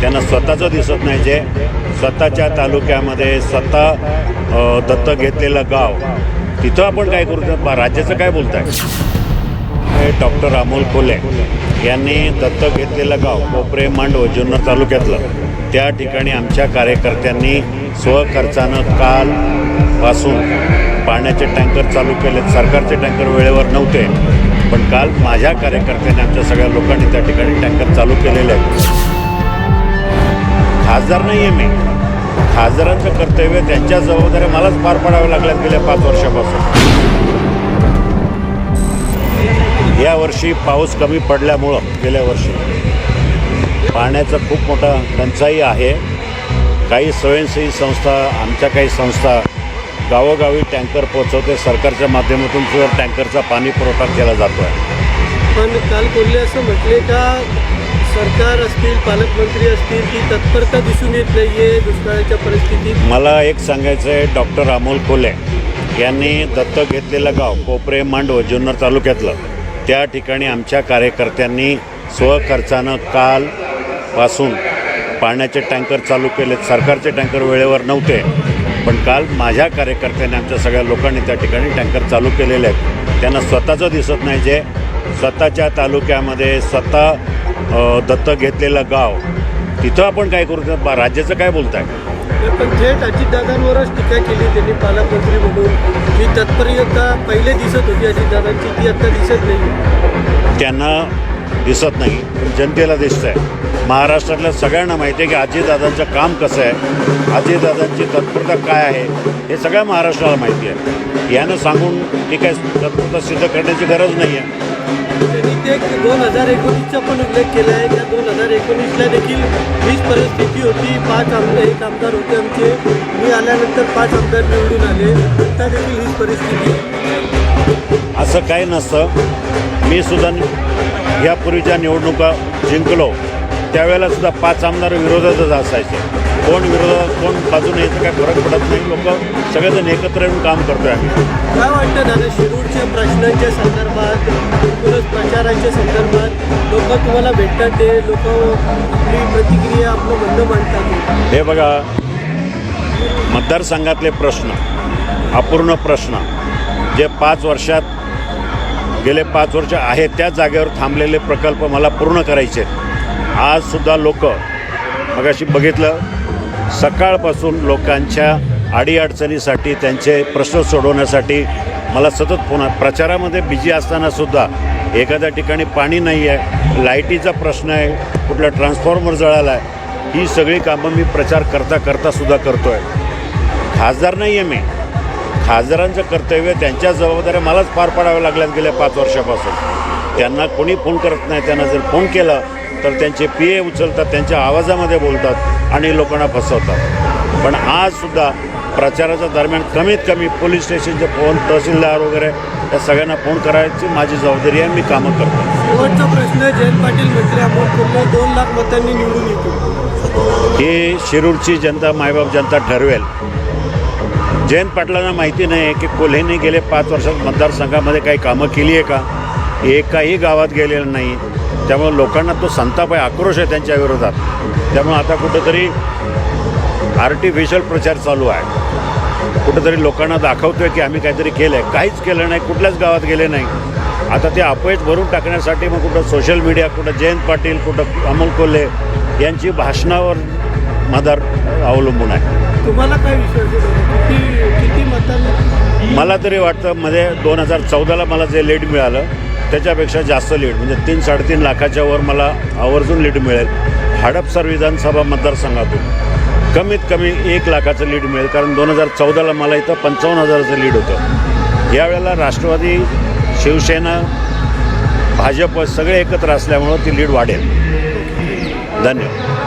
त्यांना स्वतःचं दिसत नाही जे स्वतःच्या तालुक्यामध्ये स्वतः दत्तक घेतलेलं गाव तिथं आपण काय करू? शकतो? राज्याचं काय बोलताय? हे डॉक्टर अमोल कोल्हे यांनी दत्तक घेतलेलं गाव कोपरे मांडव जुन्नर तालुक्यातलं. त्या ठिकाणी आमच्या कार्यकर्त्यांनी स्वखर्चानं कालपासून पाण्याचे टँकर चालू केले सरकारचे टँकर वेळेवर नव्हते पण काल माझ्या कार्यकर्त्यांनी आमच्या सगळ्या लोकांनी त्या ठिकाणी टँकर चालू केलेले आहेत. खासदार नाही आहे मी. खासदारांचं कर्तव्य त्यांच्या जबाबदाऱ्या मलाच पार पाडाव्या लागल्यात गेल्या पाच वर्षापासून. या वर्षी पाऊस कमी पडल्यामुळं गेल्या वर्षी पाण्याचं खूप मोठा टंचाई आहे. काही स्वयंसेवी संस्था आमच्या काही संस्था गावोगावी टँकर पोचवते सरकारच्या माध्यमातून सुद्धा टँकरचा पाणी पुरवठा केला जातो आहे पण काल कोल्हे असं म्हटले का सरकार असतील पालकमंत्री असतील ती तत्परता दिसून येत नाहीये दुष्काळाच्या परिस्थितीत. मला एक सांगायचं आहे डॉक्टर अमोल कोले यांनी दत्तक घेतलेलं गाव कोपरे मांडव जुन्नर तालुक्यातलं. त्या ठिकाणी आमच्या कार्यकर्त्यांनी स्वखर्चानं काल पासून पाण्याचे टँकर चालू केलेत. सरकारचे टँकर वेळेवर नव्हते पण काल माझ्या कार्यकर्त्यांनी आमच्या सगळ्या लोकांनी त्या ठिकाणी टँकर चालू केलेले आहेत. त्यांना स्वतःचं दिसत नाही जे स्वतःच्या तालुक्यामध्ये स्वतः दत्तक घेतलेलं गाव तिथं आपण काय करू? शकतो? राज्याचं काय बोलताय? पण थेट अजितदादांवरच टीका केली त्यांनी पालकमंत्री म्हणून. ही तत्परता पहिले दिसत होती अजितदादांची ती आता दिसत नाही. त्यांना दिसत नाही पण जनतेला दिसतं आहे महाराष्ट्रातल्या सगळ्यांना माहिती आहे की अजितदादांचं काम कसं आहे अजितदादांची तत्परता काय आहे हे सगळ्या महाराष्ट्राला माहिती आहे. यानं सांगून ती काय तत्परता सिद्ध करण्याची गरज नाही आहे त्यांनी ते दोन हजार एकोणीसचा पण उल्लेख केला आहे. त्या दोन हजार एकोणीसला देखील हीच परिस्थिती होती. पाच आमदार एक आमदार होते आमचे. मी आल्यानंतर पाच आमदार निवडून आले. त्या देखील हीच परिस्थिती असं काही नसतं. मी सुद्धा यापूर्वीच्या निवडणुका जिंकलो. त्यावेळेला सुद्धा पाच आमदार विरोधातच असायचे. कोण विरोधात कोण बाजूने याचा काय फरक पडत नाही. लोक सगळेजण एकत्र येऊन काम करतोय आम्ही. काय वाटतं दादा शिरूरच्या प्रश्नांच्या संदर्भात प्रचाराच्या संदर्भात लोक तुम्हाला भेटतात ते? लोक आपली प्रतिक्रिया आपलं म्हणणं मांडतात हे बघा मतदारसंघातले प्रश्न अपूर्ण प्रश्न जे पाच वर्षात गेले पाच वर्ष आहेत त्या जागेवर थांबलेले प्रकल्प मला पूर्ण करायचे आहेत. आजसुद्धा लोक मगाशी बघितलं सकाळपासून लोकांच्या अडीअडचणीसाठी त्यांचे प्रश्न सोडवण्यासाठी मला सतत फोन आहे. प्रचारामध्ये बिझी असतानासुद्धा एखाद्या ठिकाणी पाणी नाही आहे लाईटीचा प्रश्न आहे कुठला ट्रान्सफॉर्मर जळाला आहे ही सगळी कामं मी प्रचार करता करतासुद्धा करतो आहे खासदार नाही आहे मी खासदारांचं कर्तव्य त्यांच्या जबाबदाऱ्या मलाच पार पाडाव्या लागल्यात गेल्या पाच वर्षापासून त्यांना कोणी फोन करत नाही त्यांना जर फोन केला तर त्यांचे पी ए उचलतात त्यांच्या आवाजामध्ये बोलतात आणि लोकांना फसवतात. पण आजसुद्धा प्रचाराच्या दरम्यान कमीत कमी पोलीस स्टेशनचे फोन तहसीलदार वगैरे या सगळ्यांना फोन करायची माझी जबाबदारी आहे मी कामं करतो. शेवटचा प्रश्न जयंत पाटील म्हटले अमोल कोल्हे दोन लाख मतांनी निवडून येतो. ही शिरूरची जनता मायबाप जनता ठरवेल. जयंत पाटलांना माहिती नाही आहे की कोल्हेने गेले पाच वर्षात मतदारसंघामध्ये काही कामं केली आहे का? एकाही गावात गेलेलं नाही. त्यामुळे लोकांना तो संताप आहे आक्रोश आहे त्यांच्या विरोधात. त्यामुळे आता कुठंतरी आर्टिफिशियल प्रचार चालू आहे. कुठंतरी लोकांना दाखवतोय की आम्ही काहीतरी केलं आहे काहीच केलं नाही कुठल्याच गावात गेले नाही. आता ते अपयश भरून टाकण्यासाठी मग कुठं सोशल मीडिया कुठं जयंत पाटील कुठं अमोल कोल्हे यांची भाषणावर मदार अवलंबून आहे. तुम्हाला काय विश्वास आहे? मला तरी वाटतं मध्ये दोन हजार चौदाला मला जे लीड मिळालं त्याच्यापेक्षा जास्त लीड म्हणजे तीन साडेतीन लाखाच्या वर मला आवर्जून लीड मिळेल. हडपसर विधानसभा मतदारसंघातून. कमीत कमी एक लाखाचं लीड मिळेल कारण दोन हजार चौदाला मला इथं पंचावन्न हजाराचं लीड होतं. यावेळेला राष्ट्रवादी शिवसेना भाजप सगळे एकत्र असल्यामुळं ती लीड वाढेल. धन्यवाद.